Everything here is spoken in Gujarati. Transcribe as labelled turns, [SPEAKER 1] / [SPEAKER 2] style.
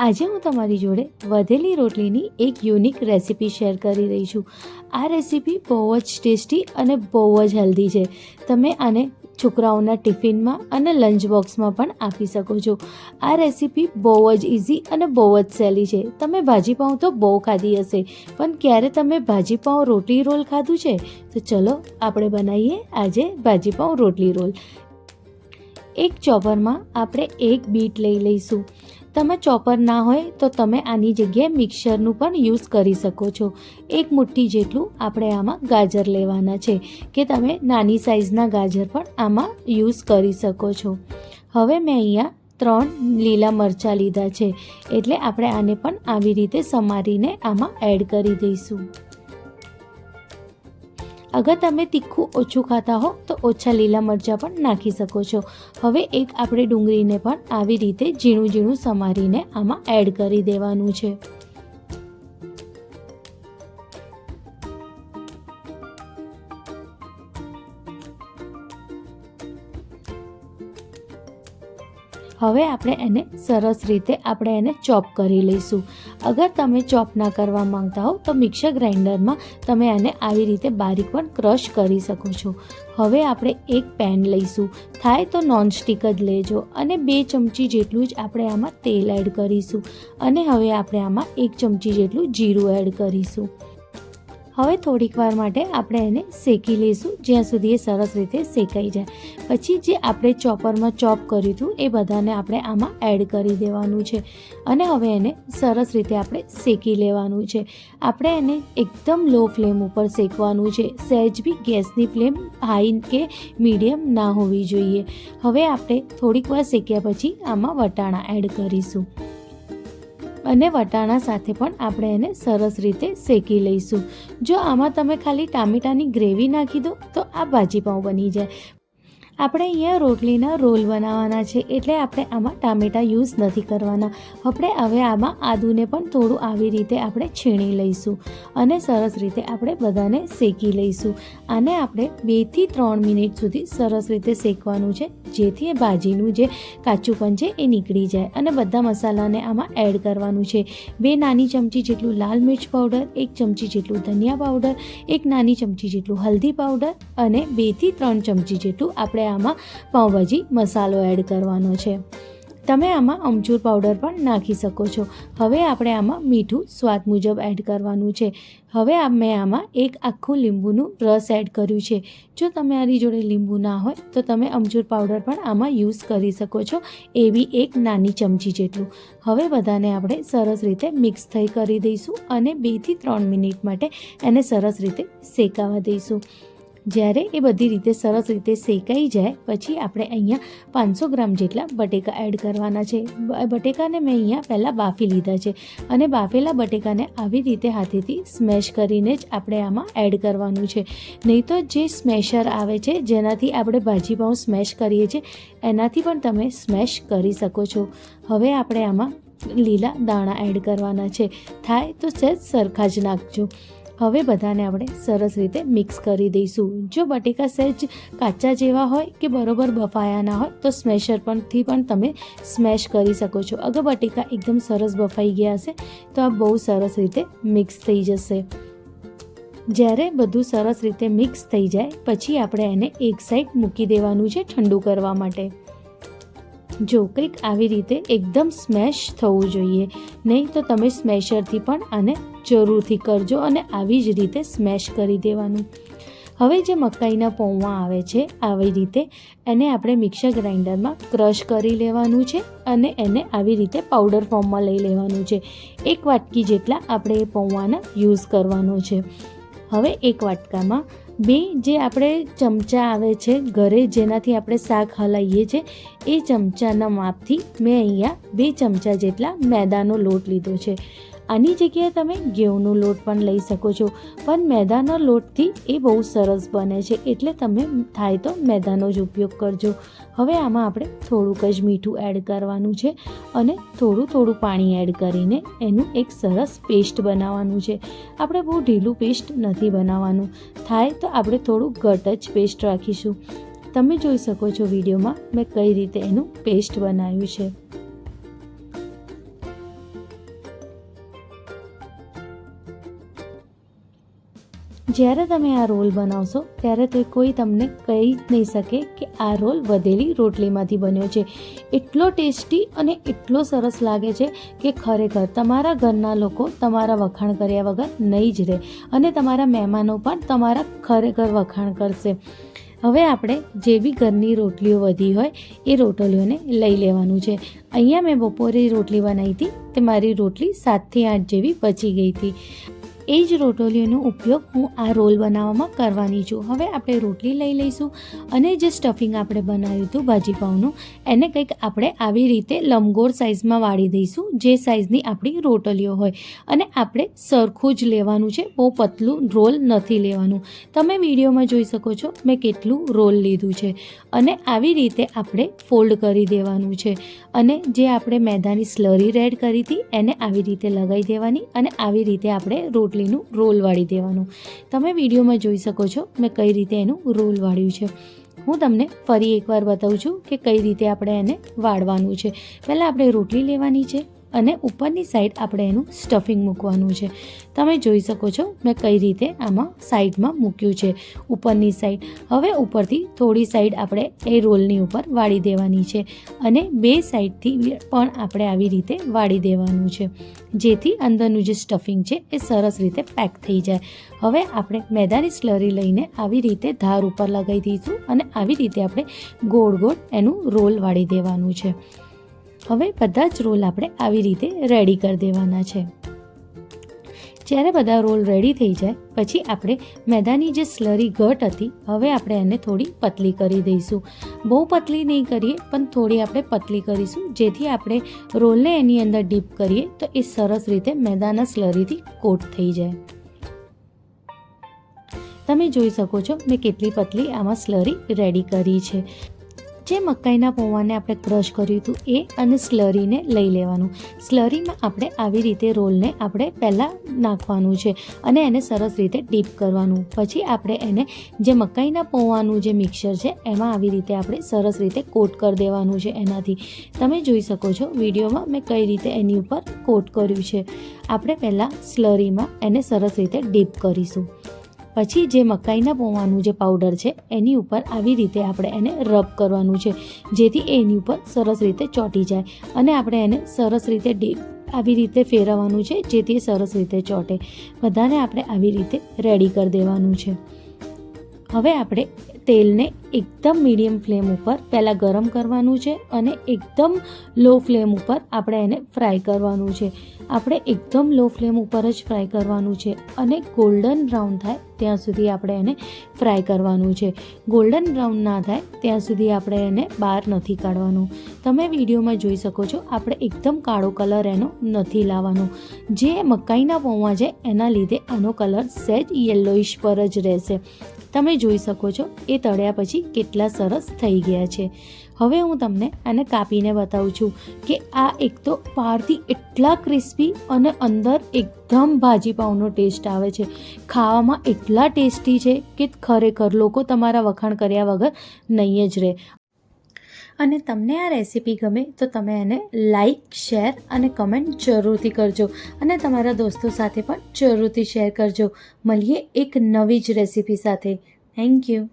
[SPEAKER 1] આજે હું તમારી જોડે વધેલી રોટલીની એક યુનિક રેસીપી શેર કરી રહી છું. આ રેસીપી બહુ જ ટેસ્ટી અને બહુ જ હેલ્ધી છે. તમે આને છોકરાઓના ટિફિનમાં અને લંચ બોક્સમાં પણ આપી શકો છો. આ રેસીપી બહુ જ ઇઝી અને બહુ જ સહેલી છે. તમે ભાજીપાઉં તો બહુ ખાધી હશે, પણ ક્યારે તમે ભાજીપાઉં રોટલી રોલ ખાધું છે? તો ચલો આપણે બનાવીએ આજે ભાજીપાઉં રોટલી રોલ. એક ચોપરમાં આપણે એક બીટ લઈ લઈશું. તમે ચોપર ના હોય તો તમે આની જગ્યાએ મિક્સરનું પણ યુઝ કરી શકો છો. એક મુઠ્ઠી જેટલું આપણે આમાં ગાજર લેવાના છે કે તમે નાની સાઇઝના ગાજર પણ આમાં યુઝ કરી શકો છો. હવે મેં અહીંયા ત્રણ લીલા મરચાં લીધા છે. એટલે આપણે આને પણ આવી રીતે સમારીને આમાં એડ કરી દઈશું. અગર તમે તીખું ઓછું ખાતા હો, તો ઓછા લીલા મરચાં પણ નાખી શકો છો. હવે એક આપણે ડુંગળીને પણ આવી રીતે ઝીણું ઝીણું સમારીને આમાં એડ કરી દેવાનું છે. હવે આપણે એને સરસ રીતે આપણે એને ચોપ કરી લઈશું. અગર તમે ચોપ ના કરવા માંગતા હો, તો મિક્સર ગ્રાઇન્ડરમાં તમે એને આવી રીતે બારીક પણ ક્રશ કરી શકો છો. હવે આપણે એક પેન લઈશું. થાય તો નોનસ્ટિક જ લેજો અને બે ચમચી જેટલું જ આપણે આમાં તેલ એડ કરીશું. અને હવે આપણે આમાં એક ચમચી જેટલું જીરું એડ કરીશું. હવે થોડીક વાર માટે આપણે એને શેકી લઈશું, જ્યાં સુધી એ સરસ રીતે શેકાઈ જાય. પછી જે આપણે ચોપરમાં ચોપ કર્યું હતું, એ બધાને આપણે આમાં એડ કરી દેવાનું છે. અને હવે એને સરસ રીતે આપણે શેકી લેવાનું છે. આપણે એને એકદમ લો ફ્લેમ ઉપર શેકવાનું છે. સહેજ બી ગેસની ફ્લેમ હાઈ કે મીડિયમ ના હોવી જોઈએ. હવે આપણે થોડીક વાર શેક્યા પછી આમાં વટાણા એડ કરીશું. અને વટાણા સાથે પણ આપણે એને સરસ રીતે શેકી લઈશું. જો આમાં તમે ખાલી ટામેટાની ગ્રેવી નાખી દો, તો આ ભાજી પાઉં બની જાય. આપણે અહીંયા રોટલીના રોલ બનાવવાના છે એટલે આપણે આમાં ટામેટાં યુઝ નથી કરવાના. આપણે હવે આમાં આદુને પણ થોડું આવી રીતે આપણે છીણી લઈશું અને સરસ રીતે આપણે બધાને શેકી લઈશું. આને આપણે બેથી ત્રણ મિનિટ સુધી સરસ રીતે શેકવાનું છે, જેથી એ ભાજીનું જે કાચુંપન છે એ નીકળી જાય અને બધા મસાલાને આમાં એડ કરવાનું છે. બે નાની ચમચી જેટલું લાલ મિર્ચ પાવડર, એક ચમચી જેટલું ધનિયા પાવડર, એક નાની ચમચી જેટલું હલ્દી પાવડર અને બેથી ત્રણ ચમચી જેટલું આપણે આમાં પાઉંભાજી, મસાલો એડ કરવાનો છે. તમે આમાં અમચૂર પાવડર પણ નાખી શકો છો. હવે આપણે આમાં મીઠું સ્વાદ મુજબ એડ કરવાનું છે. હવે મેં આમાં એક આખું લીંબુનું રસ એડ કર્યું છે. જો તમારી જોડે લીંબુ ના હોય, તો તમે અમચૂર પાવડર પણ આમાં યુઝ કરી શકો છો. એવી એક નાની ચમચી જેટલું. હવે બધાને આપણે સરસ રીતે મિક્સ થઈ કરી દઈશું અને બેથી ત્રણ મિનિટ માટે એને સરસ રીતે શેકાવા દઈશું. જ્યારે એ બધી રીતે સરસ રીતે શેકાઈ જાય, પછી આપણે અહીંયા પાંચસો ગ્રામ જેટલા બટેકા એડ કરવાના છે. બટેકાને મેં અહીંયા પહેલાં બાફી લીધા છે અને બાફેલા બટેકાને આવી રીતે હાથેથી સ્મેશ કરીને જ આપણે આમાં એડ કરવાનું છે. નહીં તો જે સ્મેશર આવે છે, જેનાથી આપણે ભાજી પાઉં સ્મેશ કરીએ છીએ, એનાથી પણ તમે સ્મેશ કરી શકો છો. હવે આપણે આમાં લીલા દાણા એડ કરવાના છે. થાય તો સહેજ સરખા જ નાખજો. હવે બધાને આપણે સરસ રીતે મિક્સ કરી દઈશું. જો બટેકા સહેજ કાચા જેવા હોય કે બરોબર બફાયા ના હોય, તો સ્મેશર પરથી પણ તમે સ્મેશ કરી શકો છો. અગર બટેકા એકદમ સરસ બફાઈ ગયા હશે, તો આ બહુ સરસ રીતે મિક્સ થઈ જશે. જ્યારે બધું સરસ રીતે મિક્સ થઈ જાય, પછી આપણે એને એક સાઈડ મૂકી દેવાનું છે ઠંડુ કરવા માટે. જો કંઈક આવી રીતે એકદમ સ્મેશ થવું જોઈએ, નહીં તો તમે સ્મેશરથી પણ આને જરૂરથી કરજો અને આવી જ રીતે સ્મેશ કરી દેવાનું. હવે જે મકાઈના પૌવા આવે છે, આવી રીતે એને આપણે મિક્સર ગ્રાઇન્ડરમાં ક્રશ કરી લેવાનું છે અને એને આવી રીતે પાવડર ફોર્મમાં લઈ લેવાનું છે. એક વાટકી જેટલા આપણે એ પૌવાના યુઝ કરવાનો છે. હવે એક વાટકામાં બે જે આપણે ચમચા આવે છે ઘરે જેનાથી આપણે શાક હલાવીએ છીએ, એ ચમચાના માપથી મેં અહીંયા બે ચમચા જેટલા મેદાનો લોટ લીધો છે. આની જગ્યાએ તમે ઘઉંનો લોટ પણ લઈ શકો છો. પણ મેદાના લોટથી એ બહુ સરસ બને છે, એટલે તમે થાય તો મેદાનો જ ઉપયોગ કરજો. હવે આમાં આપણે થોડુંક જ મીઠું એડ કરવાનું છે અને થોડું થોડું પાણી એડ કરીને એનું એક સરસ પેસ્ટ બનાવવાનું છે. આપણે બહુ ઢીલું પેસ્ટ નથી બનાવવાનું. થાય તો આપણે થોડું ઘટ જ પેસ્ટ રાખીશું. તમે જોઈ શકો છો વિડીયોમાં મેં કઈ રીતે એનું પેસ્ટ બનાવ્યું છે. જ્યારે તમે આ રોલ બનાવશો, ત્યારે તે કોઈ તમને કહી જ નહીં શકે કે આ રોલ વધેલી રોટલીમાંથી બન્યો છે. એટલો ટેસ્ટી અને એટલો સરસ લાગે છે કે ખરેખર તમારા ઘરના લોકો તમારા વખાણ કર્યા વગર નહીં જ રહે અને તમારા મહેમાનો પણ તમારા ખરેખર વખાણ કરશે. હવે આપણે જે બી ઘરની રોટલીઓ વધી હોય, એ રોટલીઓને લઈ લેવાનું છે. અહીંયા મેં બપોરે રોટલી બનાવી હતી, તે મારી રોટલી સાતથી આઠ જેવી બચી ગઈ હતી. એ જ રોટલીઓનો ઉપયોગ હું આ રોલ બનાવવામાં કરવાની છું. હવે આપણે રોટલી લઈ લઈશું અને જે સ્ટફિંગ આપણે બનાવ્યું હતું ભાજીપાઉનું એને કંઈક આપણે આવી રીતે લંબગોળ સાઇઝમાં વાળી દઈશું, જે સાઇઝની આપણી રોટલીઓ હોય. અને આપણે સરખું જ લેવાનું છે, બહુ પતલું રોલ નથી લેવાનું. તમે વિડીયોમાં જોઈ શકો છો, મેં કેટલું રોલ લીધું છે. અને આવી રીતે આપણે ફોલ્ડ કરી દેવાનું છે. અને જે આપણે મેદાની સ્લરી રેડ કરી હતી, એને આવી રીતે લગાવી દેવાની અને આવી રીતે આપણે રોટલીનું રોલ વાળી દેવાનું. તમે વિડીયોમાં જોઈ શકો છો મેં કઈ રીતે એનું રોલ વાળ્યું છે. હું તમને ફરી એકવાર બતાવું છું કે કઈ રીતે આપણે એને વાળવાનું છે. પહેલાં આપણે રોટલી લેવાની છે. અને ઉપરની સાઈડ આપણે એનું સ્ટફિંગ મૂકવાનું છે. તમે જોઈ શકો છો મેં કઈ રીતે આમાં સાઈડમાં મૂક્યું છે ઉપરની સાઈડ હવે ઉપરથી થોડી સાઈડ આપણે એ રોલની ઉપર વાળી દેવાની છે અને બે સાઈડથી પણ આપણે આવી રીતે વાળી દેવાનું છે. જેથી અંદરનું જે સ્ટફિંગ છે એ સરસ રીતે પેક થઈ જાય. હવે આપણે મેદાની સ્લરી લઈને આવી રીતે ધાર ઉપર લગાવી દઈશું અને આવી રીતે આપણે ગોળ ગોળ એનું રોલ વાળી દેવાનું છે. હવે બધા જ રોલ આપણે આવી રીતે રેડી કરી દેવાના છે. જ્યારે બધા રોલ રેડી થઈ જાય, પછી આપણે મેદાની જે સ્લરી ઘટ હતી, હવે આપણે એને થોડી પતલી કરી દઈશું. બહુ પતલી નહીં કરીએ, પણ થોડી આપણે પતલી કરીશું, જેથી આપણે રોલને એની અંદર ડીપ કરીએ, તો એ સરસ રીતે મેદાના સ્લરીથી કોટ થઈ જાય. તમે જોઈ શકો છો મેં કેટલી પતલી આમાં સ્લરી રેડી કરી છે. જે મકાઈના પૌવાને આપણે ક્રશ કર્યું હતું એ અને સ્લરીને લઈ લેવાનું. સ્લરીમાં આપણે આવી રીતે રોલને આપણે પહેલાં નાખવાનું છે અને એને સરસ રીતે ડીપ કરવાનું. પછી આપણે એને જે મકાઈના પૌવાનું જે મિક્સર છે એમાં આવી રીતે આપણે સરસ રીતે કોટ કરી દેવાનું છે એનાથી. તમે જોઈ શકો છો વિડીયોમાં મેં કઈ રીતે એની ઉપર કોટ કર્યું છે. આપણે પહેલાં સ્લરીમાં એને સરસ રીતે ડીપ કરીશું. પછી જે મકાઈના પૌવાનું જે પાવડર છે, એની ઉપર આવી રીતે આપણે એને રબ કરવાનું છે, જેથી એની ઉપર સરસ રીતે ચોંટી જાય અને આપણે એને સરસ રીતે આવી રીતે ફેરવવાનું છે, જેથી સરસ રીતે ચોંટે. બધાને આપણે આવી રીતે રેડી કરી દેવાનું છે. હવે આપણે તેલને એકદમ મીડિયમ ફ્લેમ ઉપર પહેલાં ગરમ કરવાનું છે અને એકદમ લો ફ્લેમ ઉપર આપણે એને ફ્રાય કરવાનું છે. આપણે એકદમ લો ફ્લેમ ઉપર જ ફ્રાય કરવાનું છે અને ગોલ્ડન બ્રાઉન થાય ત્યાં સુધી આપણે એને ફ્રાય કરવાનું છે. ગોલ્ડન બ્રાઉન ના થાય ત્યાં સુધી આપણે એને બહાર નથી કાઢવાનું. તમે વિડીયોમાં જોઈ શકો છો આપણે એકદમ કાળો કલર એનો નથી લાવવાનો. જે મકાઈના પૌવા છે એના લીધે આનો કલર સેજ યલોઇશ પર જ રહેશે. તમે જોઈ શકો છો, એ તળ્યા પછી કેટલા સરસ થઈ ગયા છે. હવે હું તમને આને કાપીને બતાવું છું કે આ એક તો બહારથી એટલા ક્રિસ્પી અને અંદર એકદમ ભાજી પાઉનો ટેસ્ટ આવે છે. ખાવામાં એટલા ટેસ્ટી છે કે ખરેખર લોકો તમારા વખાણ કર્યા વગર નહીં જ રહે. અને તમને આ રેસીપી ગમે તો તમે એને લાઈક શેર અને કમેન્ટ જરૂરથી કરજો. અને તમારા દોસ્તો સાથે પણ જરૂરથી શેર કરજો. મળીએ એક નવી જ રેસીપી સાથે. Thank you